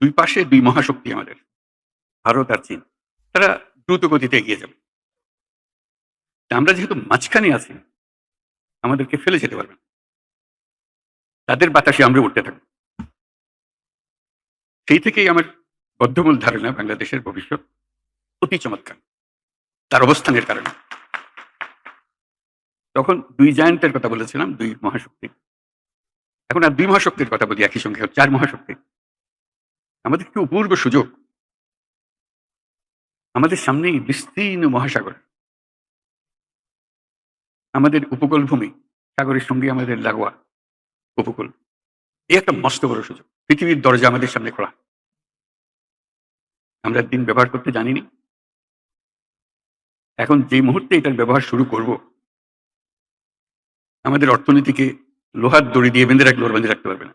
দুই পাশে দুই মহাশক্তি আমাদের, ভারত আর চীন। তারা দ্রুত গতিতে এগিয়ে যাবে। আমরা যেহেতু মাঝখানে আছি, আমাদেরকে ফেলে যেতে পারবে তাদের বাতাসে আমরা উঠতে থাকব। সেই থেকেই আমার বদ্ধমূল ধারণা বাংলাদেশের ভবিষ্যৎ অতি চমৎকার। তার অবস্থানের কারণে। তখন দুই জায়ান্টের কথা বলেছিলাম, দুই মহাশক্তি। এখন আর দুই মহাশক্তির কথা বলি, একই সঙ্গে চার মহাশক্তি। আমাদের কি অপূর্ব সুযোগ। আমাদের সামনেই বিস্তীর্ণ মহাসাগর। আমাদের উপকূল ভূমি সাগরের সঙ্গে আমাদের লাগোয়া উপকূল। এই একটা মস্ত বড় সুযোগ। পৃথিবীর দরজা আমাদের সামনে খোলা। আমরা দিন ব্যবহার করতে জানিনি। এখন যে মুহূর্তে এটার ব্যবহার শুরু করব, আমাদের অর্থনীতিকে লোহার দড়ি দিয়ে বেঁধে রাখলে বেঁধে রাখতে পারবে